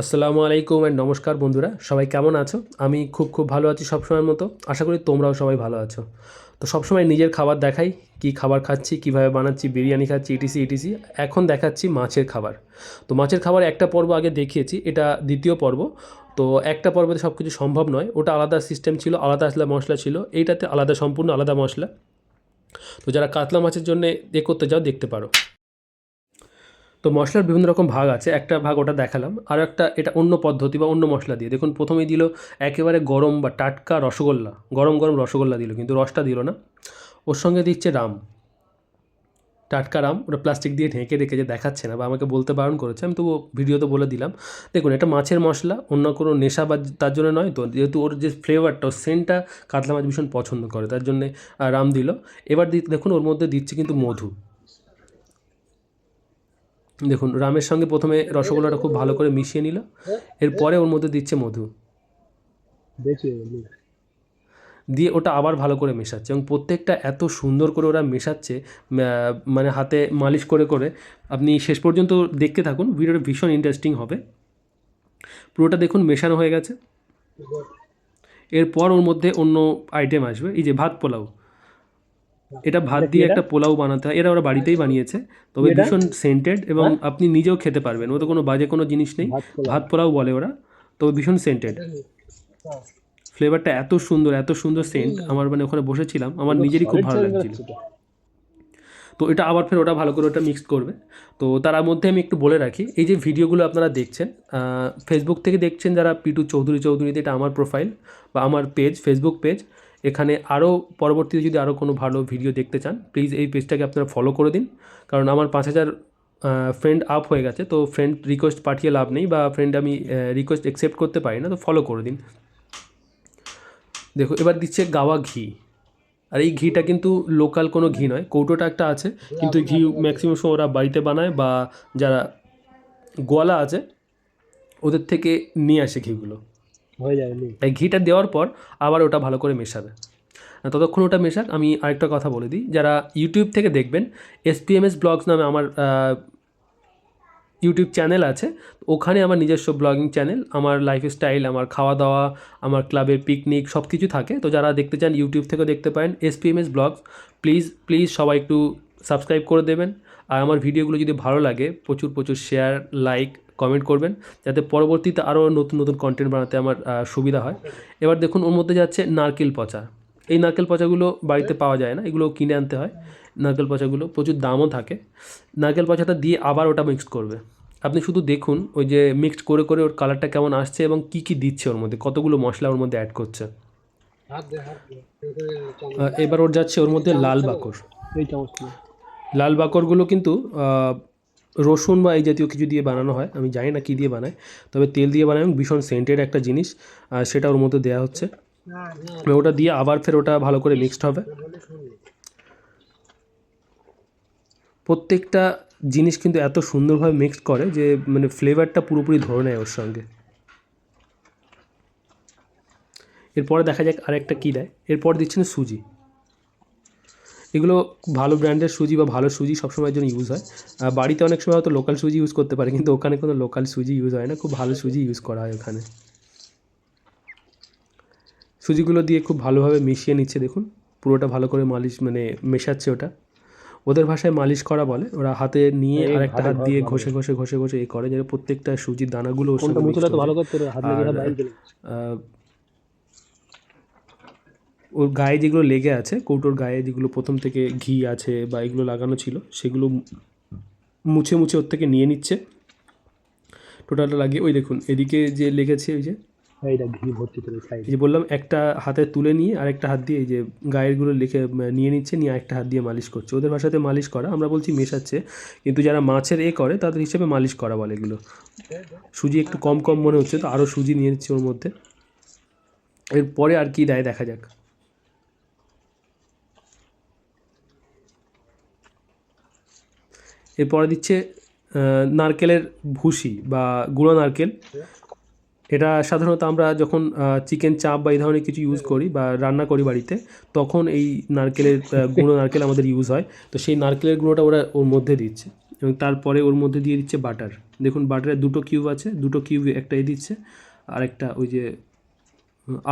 আসসালামু আলাইকুম অ্যান্ড নমস্কার বন্ধুরা, সবাই কেমন আছো? আমি খুব খুব ভালো আছি সবসময়ের মতো। আশা করি তোমরাও সবাই ভালো আছো। তো সবসময় নিজের খাবার দেখাই, কি খাবার খাচ্ছি, কীভাবে বানাচ্ছি, বিরিয়ানি খাচ্ছি, ইটিসি ইটিসি, এখন দেখাচ্ছি মাছের খাবার। তো মাছের খাবার একটা পর্ব আগে দেখিয়েছি, এটা দ্বিতীয় পর্ব। তো একটা পর্বতে সব কিছু সম্ভব নয়, ওটা আলাদা সিস্টেম ছিল, আলাদা আসলে মশলা ছিল, এইটাতে আলাদা সম্পূর্ণ আলাদা মশলা। তো যারা কাতলা মাছের জন্য এ করতে যাও দেখতে পারো। তো মশলার বিভিন্ন রকম ভাগ আছে, একটা ভাগ ওটা দেখালাম, আর একটা এটা অন্য পদ্ধতি বা অন্য মশলা দিয়ে। দেখুন, প্রথমেই দিল একেবারে গরম বা টাটকা রসগোল্লা, গরম গরম রসগোল্লা দিল, কিন্তু রসটা দিল না। ওর সঙ্গে দিচ্ছে রাম, টাটকা রাম, ওটা প্লাস্টিক দিয়ে ঢেকে রেখেছে দেখাচ্ছে না বা আমাকে বলতে বারণ করেছে, আমি তবু ভিডিওতে বলে দিলাম। দেখুন, এটা মাছের মশলা, অন্য কোনো নেশা বা তার জন্য নয় তো, যেহেতু ওর যে ফ্লেভারটা ওর সেন্টটা কাতলা মাছ ভীষণ পছন্দ করে, তার জন্যে রাম দিল। এবার দেখুন, ওর মধ্যে দিচ্ছে কিন্তু মধু। দেখুন রামের সঙ্গে প্রথমে রসগোল্লাটা খুব ভালো করে মিশিয়ে নিল। এরপরে ওর মধ্যে দিচ্ছে মধু। দেখি দিয়ে ওটা আবার ভালো করে মেশাচ্ছে এবং প্রত্যেকটা এত সুন্দর করে ওরা মেশাচ্ছে মানে হাতে মালিশ করে করে। আপনি শেষ পর্যন্ত দেখতে থাকুন ভিডিওটা ভীষণ ইন্টারেস্টিং হবে। পুরোটা দেখুন মেশানো হয়ে গেছে। এরপর ওর মধ্যে অন্য আইটেম আসবে এই যে ভাত পোলাও। এটা ভাত দিয়ে একটা পোলাও বানাতে হয়। এরা ওরা বাড়িতেই বানিয়েছে। তবে ভীষণ সেন্টেড এবং আপনি নিজেও খেতে পারবেন। ওতে কোনো বাজে কোনো জিনিস নেই। ভাত পোলাও। বলে ওরা। তবে ভীষণ সেন্টেড ফ্লেভারটা এত সুন্দর এত সুন্দর সেন্ট আমার মানে ওখানে বসেছিলাম। আমার নিজেরই খুব ভালো লাগছিল। তো এটা আবার ফের ওটা ভালো করে ওটা মিক্স করবে। তো তার মধ্যে আমি একটু বলে রাখি এই যে ভিডিওগুলো আপনারা দেখছেন ফেসবুক থেকে দেখছেন যারা পিটু চৌধুরী চৌধুরীতে এটা আমার প্রোফাইল বা আমার পেজ ফেসবুক পেজ এখানে আরও পরবর্তীতে যদি আরও কোনো ভালো ভিডিও দেখতে চান প্লিজ এই পেজটাকে আপনারা ফলো করে দিন। কারণ আমার পাঁচ হাজার ফ্রেন্ড আপ হয়ে গেছে, তো ফ্রেন্ড রিকোয়েস্ট পাঠিয়ে লাভ নেই বা ফ্রেন্ড আমি রিকোয়েস্ট অ্যাকসেপ্ট করতে পারি না, তো ফলো করে দিন। দেখো, এবার দিচ্ছে গাওয়া ঘি। আর এই ঘিটা কিন্তু লোকাল কোনো ঘি নয়, কৌটোটা একটা আছে, কিন্তু ঘি ম্যাক্সিমাম সময় ওরা বাড়িতে বানায় বা যারা গোয়ালা আছে, ওদের থেকে নিয়ে আসে ঘিগুলো। হয়ে যাবে এই ঘিটা দেওয়ার পর আবার ওটা ভালো করে মেশাবে। ততক্ষণ ওটা মেশাক, আমি আরেকটা কথা বলে দিই। যারা ইউটিউব থেকে দেখবেন এসপিএমএস ব্লগস নামে আমার ইউটিউব চ্যানেল আছে, ওখানে আমার নিজস্ব ব্লগিং চ্যানেল আমার লাইফস্টাইল আমার খাওয়া দাওয়া আমার ক্লাবের পিকনিক সব কিছু থাকে। তো যারা দেখতে চান ইউটিউব থেকেও দেখতে পারেন এসপিএমএস ব্লগস প্লিজ প্লিজ সবাই একটু সাবস্ক্রাইব করে দেবেন। আর আমার ভিডিওগুলো যদি ভালো লাগে, প্রচুর প্রচুর শেয়ার লাইক কমেন্ট করবেন যাতে পরবর্তীতে আরও নতুন নতুন কন্টেন্ট বানাতে আমার সুবিধা হয়। এবার দেখুন ওর মধ্যে যাচ্ছে নারকেল পচা। এই নারকেল পচাগুলো বাড়িতে পাওয়া যায় না এগুলো কিনে আনতে হয়। নারকেল পচাগুলো প্রচুর দামও থাকে। নারকেল পচাটা দিয়ে আবার ওটা মিক্স করবে। আপনি শুধু দেখুন ওই যে মিক্সড করে করে ওর কালারটা কেমন আসছে এবং কী কী দিচ্ছে ওর মধ্যে কতগুলো মশলা ওর মধ্যে অ্যাড করছে। এবার ওর যাচ্ছে ওর মধ্যে লাল বাকর। লাল বাকরগুলো কিন্তু রসুন বা এই জাতীয় কিছু দিয়ে বানানো হয়, আমি জানি না কী দিয়ে বানায়, তবে তেল দিয়ে বানায় এবং ভীষণ সেন্টেড একটা জিনিস, আর সেটা ওর মধ্যে দেওয়া হচ্ছে। ওটা দিয়ে আবার ফের ওটা ভালো করে মিক্সড হবে। প্রত্যেকটা জিনিস কিন্তু এত সুন্দরভাবে মিক্সড করে যে মানে ফ্লেভারটা পুরোপুরি ধরে নেয় ওর সঙ্গে। এরপরে দেখা যাক আরেকটা কী দেয়। এরপর দিচ্ছেন সুজি। এগুলো ভালো ব্র্যান্ডের সুজি বা ভালো সুজি সবসময়ের জন্য ইউজ হয়। আর বাড়িতে অনেক সময় হয়তো লোকাল সুজি ইউজ করতে পারে কিন্তু ওখানে কোনো লোকাল সুজি ইউজ হয় না। খুব ভালো সুজি ইউজ করা হয় ওখানে। সুজিগুলো দিয়ে খুব ভালোভাবে মিশিয়ে নিচ্ছে দেখুন। পুরোটা ভালো করে মালিশ মানে মেশাচ্ছে ওটা। ওদের ভাষায় মালিশ করা বলে ওরা হাতে নিয়ে এই আরেকটা হাতে দিয়ে ঘষে ঘষে ঘষে ঘষে এ করে যেন প্রত্যেকটা সুজির দানাগুলো ভালো। করতে হবে হাত লেগে আর, সব বাইরে চলে যাচ্ছে। আহ, ওর গায়ে যেগুলো লেগে আছে কৌটোর গায়ে যেগুলো প্রথম থেকে ঘি আছে বা এগুলো লাগানো ছিল সেগুলো মুছে মুছে ওর থেকে নিয়ে নিচ্ছে। টোটালটা লাগিয়ে ওই দেখুন এদিকে যে লেগেছে ওই যে এইটা ঘি ভর্তি করে যে বললাম একটা হাতে তুলে নিয়ে আর একটা হাত দিয়ে এই যে গায়েরগুলো লিখে নিয়ে নিচ্ছে নিয়ে একটা হাত দিয়ে মালিশ করছে। ওদের ভাষাতে মালিশ করা আমরা বলছি মেশাচ্ছে কিন্তু যারা মাছের এ করে তাদের হিসেবে মালিশ করা বলে এগুলো। সুজি একটু কম কম মনে হচ্ছে তো আরও সুজি নিয়ে নিচ্ছে ওর মধ্যে। এরপরে আর কি দেয় দেখা যাক। এরপরে দিচ্ছে নারকেলের ভুসি বা গুঁড়ো নারকেল। এটা সাধারণত আমরা যখন চিকেন চাপ বা এই ধরনের কিছু ইউজ করি বা রান্না করি বাড়িতে, তখন এই নারকেলের গুঁড়ো নারকেল আমাদের ইউজ হয়। তো সেই নারকেলের গুঁড়োটা ওরা ওর মধ্যে দিচ্ছে এবং তারপরে ওর মধ্যে দিয়ে দিচ্ছে বাটার। দেখুন, বাটারের দুটো কিউব আছে, দুটো কিউব একটা এ দিচ্ছে, আর একটা ওই যে,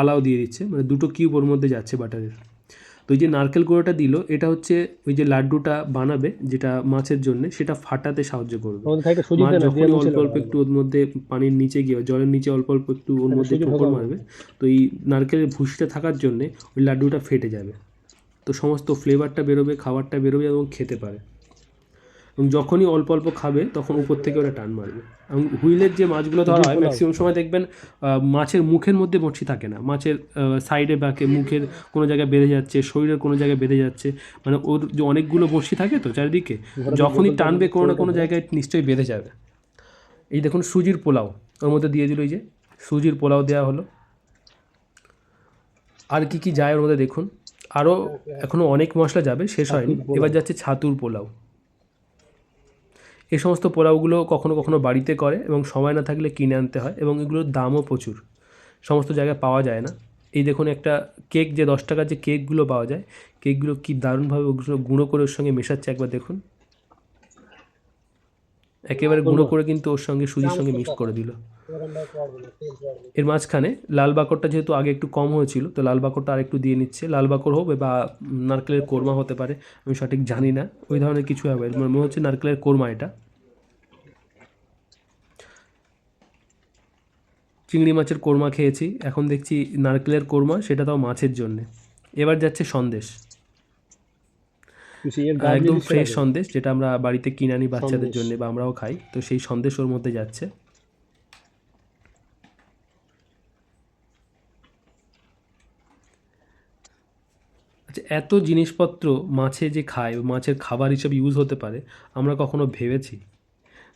আলাও দিয়ে দিচ্ছে। মানে দুটো কিউব ওর মধ্যে যাচ্ছে বাটারের। তো ওই যে নারকেল গুঁড়োটা দিল এটা হচ্ছে ওই যে লাড্ডুটা বানাবে যেটা মাছের জন্য সেটা ফাটাতে সাহায্য করবে। মাছ যখন যখনই অল্প অল্প একটু ওর মধ্যে পানির নিচে গিয়ে জলের নিচে অল্প অল্প একটু ওর মধ্যে ঠোকর মারবে তো এই নারকেলের ভুষিটা থাকার জন্যে ওই লাড্ডুটা ফেটে যাবে। তো সমস্ত ফ্লেভারটা বেরোবে খাবারটা বেরোবে এবং খেতে পারে। এবং যখনই অল্প অল্প খাবে তখন উপর থেকে ওরা টান মারবে। এবং হুইলের যে মাছগুলো ধরা হয় ম্যাক্সিমাম সময় দেখবেন মাছের মুখের মধ্যে বড়শি থাকে না। মাছের সাইডে বাঁকে মুখের কোনো জায়গায় বেঁধে যাচ্ছে শরীরের কোনো জায়গায় বেঁধে যাচ্ছে মানে ওর যে অনেকগুলো বড়শি থাকে তো চারিদিকে যখনই টানবে কোনো না কোনো জায়গায় নিশ্চয়ই বেঁধে যাবে। এই দেখুন সুজির পোলাও ওর মধ্যে দিয়ে দিল এই যে সুজির পোলাও দেওয়া হলো। আর কি কি যায় ওর মধ্যে দেখুন। আরও এখনও অনেক মশলা যাবে শেষ হয়নি। এবার যাচ্ছে ছাতুর পোলাও। এই সমস্ত পোলাওগুলো কখনো কখনো বাড়িতে করে এবং সময় না থাকলে কিনে আনতে হয় এবং এগুলোর দামও প্রচুর। সমস্ত জায়গায় পাওয়া যায় না। এই দেখুন একটা কেক, যে দশ টাকার যে কেকগুলো পাওয়া যায়, কেকগুলো কী দারুণভাবে ওগুলো গুঁড়ো করে ওর সঙ্গে মেশাচ্ছে একবার দেখুন। একেবারে গুঁড়ো করে কিন্তু ওর সঙ্গে সুজির সঙ্গে মিক্স করে দিল। এর মাঝখানে লাল বাকরটা যেহেতু আগে একটু কম হয়েছিল তো লাল বাকরটা আর একটু দিয়ে নিচ্ছে। লাল বাকর হবে বা নারকেলের কোরমা হতে পারে আমি সঠিক জানি না। ওই ধরনের কিছু হবে। মনে হচ্ছে নারকেলের কোরমা এটা। চিংড়ি মাছের কোরমা খেয়েছি। এখন দেখছি নারকেলের কোরমা সেটা তাও মাছের জন্যে। এবার যাচ্ছে সন্দেশ। একদম ফ্রেশ সন্দেশ যেটা আমরা বাড়িতে কিনে আনি বাচ্চাদের জন্য বা আমরাও খাই। তো সেই সন্দেশ ওর মধ্যে যাচ্ছে। আচ্ছা এত জিনিসপত্র মাছে যে খায় মাছের খাবার হিসেবে ইউজ হতে পারে আমরা কখনো ভেবেছি?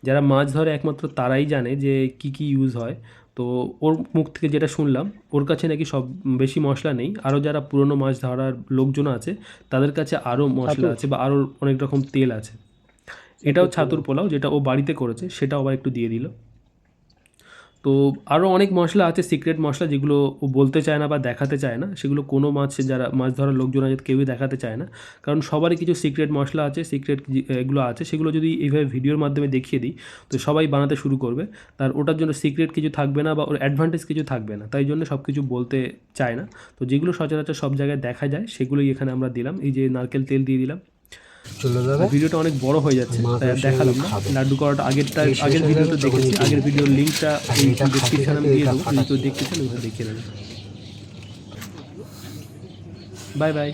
যারা মাছ ধরে একমাত্র তারাই জানে যে কি কি ইউজ হয়। তো ওর মুখ থেকে যেটা শুনলাম ওর কাছে নাকি সব বেশি মশলা নেই। আরও যারা পুরনো মাছ ধরার লোকজন আছে তাদের কাছে আরও মশলা আছে বা আরও অনেক রকম তেল আছে। এটাও ছাতুর পোলাও যেটা ও বাড়িতে করেছে সেটাও আবার একটু দিয়ে দিল। তো আরও অনেক মশলা আছে সিক্রেট মশলা যেগুলো বলতে চায় না বা দেখাতে চায় না। সেগুলো কোনো মাছ যারা, মাছ ধরার লোকজন আছে, কেউই দেখাতে চায় না। কারণ সবারই কিছু সিক্রেট মশলা আছে সিক্রেট এগুলো আছে। সেগুলো যদি এইভাবে ভিডিওর মাধ্যমে দেখিয়ে দিই, তো সবাই বানাতে শুরু করবে। তার ওটার জন্য সিক্রেট কিছু থাকবে না বা ওর অ্যাডভান্টেজ কিছু থাকবে না। তাই জন্য সব কিছু বলতে চায় না। তো যেগুলো সচরাচর সব জায়গায় দেখা যায়, সেগুলোই এখানে আমরা দিলাম। এই যে নারকেল তেল দিয়ে দিলাম। চলে যাবে। ভিডিওটা অনেক বড় হয়ে যাচ্ছে তাই দেখালাম না। লাড্ডু করাটা আগেরটা আগের ভিডিওটা দেখেছি আগের? ভিডিওর লিঙ্কটা এই ডিসক্রিপশনে আমি দিয়ে দেবো যদি তো দেখতে চান ওইভাবে দেখে নেবেন। Bye bye.